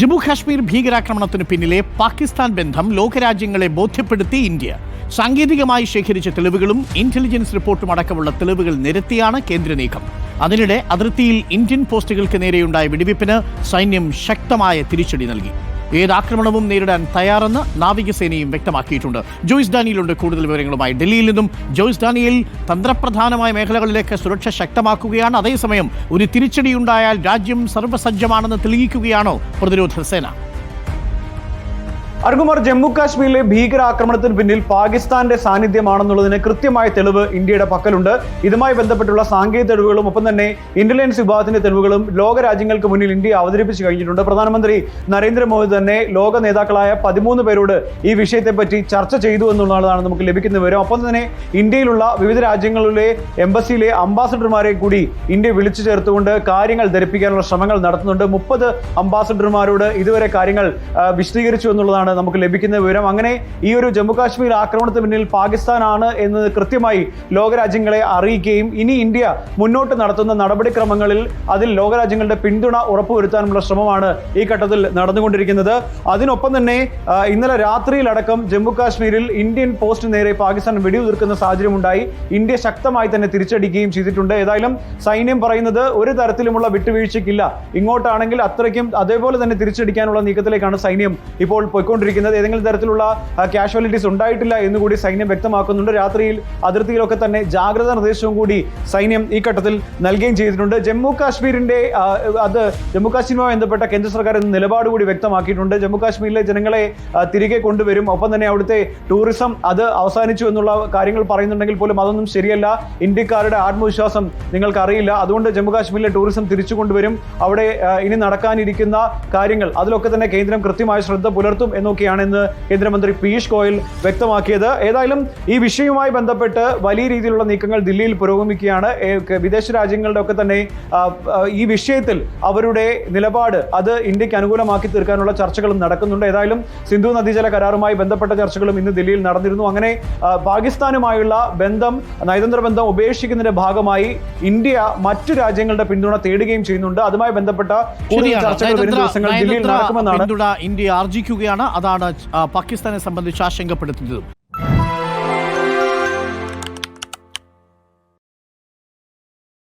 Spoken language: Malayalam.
ജമ്മു കാശ്മീർ ഭീകരാക്രമണത്തിന് പിന്നിലെ പാകിസ്ഥാൻ ബന്ധം ലോകരാജ്യങ്ങളെ ബോധ്യപ്പെടുത്തി ഇന്ത്യ. സാങ്കേതികമായി ശേഖരിച്ച തെളിവുകളും ഇന്റലിജൻസ് റിപ്പോർട്ടും അടക്കമുള്ള തെളിവുകൾ നിരത്തിയാണ് കേന്ദ്ര നീക്കം. അതിനിടെ അതിർത്തിയിൽ ഇന്ത്യൻ പോസ്റ്റുകൾക്ക് നേരെയുണ്ടായ വെടിവയ്പ്പിന് സൈന്യം ശക്തമായ തിരിച്ചടി നൽകി. ഏത് ആക്രമണവും നേരിടാൻ തയ്യാറെന്ന് നാവികസേനയും വ്യക്തമാക്കിയിട്ടുണ്ട്. ജോയ്സ് ഡാനിയലുണ്ട് കൂടുതൽ വിവരങ്ങളുമായി. ഡൽഹിയിൽ നിന്നും ജോയിസ് ഡാനിയൽ തന്ത്രപ്രധാനമായ മേഖലകളിലേക്ക് സുരക്ഷ ശക്തമാക്കുകയാണ്. അതേസമയം ഒരു തിരിച്ചടിയുണ്ടായാൽ രാജ്യം സർവസജ്ജമാണെന്ന് തെളിയിക്കുകയാണോ പ്രതിരോധ സേന? അർഗുമാർ ജമ്മു കാശ്മീരിലെ ഭീകരാക്രമണത്തിന് പിന്നിൽ പാകിസ്ഥാന്റെ സാന്നിധ്യമാണെന്നുള്ളതിന് കൃത്യമായ തെളിവ് ഇന്ത്യയുടെ പക്കലുണ്ട്. ഇതുമായി ബന്ധപ്പെട്ടുള്ള സാങ്കേതിക തെളിവുകളും ഒപ്പം തന്നെ ഇന്റലിജൻസ് വിഭാഗത്തിന്റെ തെളിവുകളും ലോകരാജ്യങ്ങൾക്ക് മുന്നിൽ ഇന്ത്യ അവതരിപ്പിച്ചു കഴിഞ്ഞിട്ടുണ്ട്. പ്രധാനമന്ത്രി നരേന്ദ്രമോദി തന്നെ ലോക നേതാക്കളായ പതിമൂന്ന് പേരോട് ഈ വിഷയത്തെപ്പറ്റി ചർച്ച ചെയ്തു എന്നുള്ളതാണ് നമുക്ക് ലഭിക്കുന്ന വിവരം. ഒപ്പം തന്നെ ഇന്ത്യയിലുള്ള വിവിധ രാജ്യങ്ങളിലെ എംബസിയിലെ അംബാസഡർമാരെ കൂടി ഇന്ത്യ വിളിച്ചു ചേർത്തുകൊണ്ട് കാര്യങ്ങൾ ധരിപ്പിക്കാനുള്ള ശ്രമങ്ങൾ നടത്തുന്നുണ്ട്. മുപ്പത് അംബാസഡർമാരോട് ഇതുവരെ കാര്യങ്ങൾ വിശദീകരിച്ചു എന്നുള്ളതാണ് നമുക്ക് ലഭിക്കുന്ന വിവരം. അങ്ങനെ ഈ ഒരു ജമ്മു കാശ്മീർ ആക്രമണത്തിന് പിന്നിൽ പാകിസ്ഥാനാണ് എന്ന് കൃത്യമായി ലോകരാജ്യങ്ങളെ അറിയിക്കുകയും ഇനി ഇന്ത്യ മുന്നോട്ട് നടത്തുന്ന നടപടിക്രമങ്ങളിൽ അതിൽ ലോകരാജ്യങ്ങളുടെ പിന്തുണ ഉറപ്പുവരുത്താനുള്ള ശ്രമമാണ് ഈ ഘട്ടത്തിൽ നടന്നുകൊണ്ടിരിക്കുന്നത്. അതിനൊപ്പം തന്നെ ഇന്നലെ രാത്രിയിലടക്കം ജമ്മു കാശ്മീരിൽ ഇന്ത്യൻ പോസ്റ്റ് നേരെ പാകിസ്ഥാൻ വെടിയുതിർക്കുന്ന സാഹചര്യം ഉണ്ടായി ഇന്ത്യ ശക്തമായി തന്നെ തിരിച്ചടിക്കുകയും ചെയ്തിട്ടുണ്ട്. ഏതായാലും സൈന്യം പറയുന്നത് ഒരു തരത്തിലുമുള്ള വിട്ടുവീഴ്ചയ്ക്കില്ല. ഇങ്ങോട്ടാണെങ്കിൽ അത്രയ്ക്കും അതേപോലെ തന്നെ തിരിച്ചടിക്കാനുള്ള നീക്കത്തിലേക്കാണ് സൈന്യം ഇപ്പോൾ പോയിക്കൊണ്ടിരിക്കുന്നത് ഏതെങ്കിലും തരത്തിലുള്ള കാഷ്വാലിറ്റീസ് ഉണ്ടായിട്ടില്ല എന്ന് കൂടി സൈന്യം വ്യക്തമാക്കുന്നുണ്ട്. രാത്രിയിൽ അതിർത്തിയിലൊക്കെ തന്നെ ജാഗ്രതാ നിർദ്ദേശവും കൂടി സൈന്യം ഈ ഘട്ടത്തിൽ നൽകുകയും ചെയ്തിട്ടുണ്ട്. ജമ്മു കാശ്മീരിന്റെ അത് ജമ്മു കാശ്മീരുമായി ബന്ധപ്പെട്ട കേന്ദ്ര സർക്കാർ എന്ന നിലപാട് കൂടി വ്യക്തമാക്കിയിട്ടുണ്ട്. ജമ്മു കാശ്മീരിലെ ജനങ്ങളെ തിരികെ കൊണ്ടുവരും. ഒപ്പം തന്നെ അവിടുത്തെ ടൂറിസം അത് അവസാനിച്ചു എന്നുള്ള കാര്യങ്ങൾ പറയുന്നുണ്ടെങ്കിൽ പോലും അതൊന്നും ശരിയല്ല. ഇന്ത്യക്കാരുടെ ആത്മവിശ്വാസം നിങ്ങൾക്ക് അറിയില്ല അതുകൊണ്ട് ജമ്മു കാശ്മീരിലെ ടൂറിസം തിരിച്ചു കൊണ്ടുവരും. അവിടെ ഇനി നടക്കാനിരിക്കുന്ന കാര്യങ്ങൾ അതിലൊക്കെ തന്നെ കേന്ദ്രം കൃത്യമായ ശ്രദ്ധ പുലർത്തും എന്നൊക്കെയാണ് ഇന്ന് കേന്ദ്രമന്ത്രി പീയൂഷ് ഗോയൽ വ്യക്തമാക്കിയത്. ഏതായാലും ഈ വിഷയവുമായി ബന്ധപ്പെട്ട് വലിയ രീതിയിലുള്ള നീക്കങ്ങൾ ദില്ലിയിൽ പുരോഗമിക്കുകയാണ്. വിദേശ രാജ്യങ്ങളുടെ ഒക്കെ തന്നെ ഈ വിഷയത്തിൽ അവരുടെ നിലപാട് അത് ഇന്ത്യയ്ക്ക് അനുകൂലമാക്കി തീർക്കാനുള്ള ചർച്ചകളും നടക്കുന്നുണ്ട്. ഏതായാലും സിന്ധു നദീജല കരാറുമായി ബന്ധപ്പെട്ട ചർച്ചകളും ഇന്ന് ദില്ലിയിൽ നടന്നിരുന്നു. അങ്ങനെ പാകിസ്ഥാനുമായുള്ള ബന്ധം നയതന്ത്ര ബന്ധം ഉപേക്ഷിക്കുന്നതിന്റെ ഭാഗമായി ഇന്ത്യ മറ്റു രാജ്യങ്ങളുടെ പിന്തുണ തേടുകയും ചെയ്യുന്നുണ്ട്. അതുമായി ബന്ധപ്പെട്ട കൂടുതൽ ചർച്ചകൾ വരും ദില്ലിയിൽ നടക്കുമെന്നാണ് ഇന്ത്യ ആർജിക്കുകയാണ് അതാണ് പാകിസ്ഥാനെ സംബന്ധിച്ച് ആശങ്കപ്പെടുത്തുന്നതും.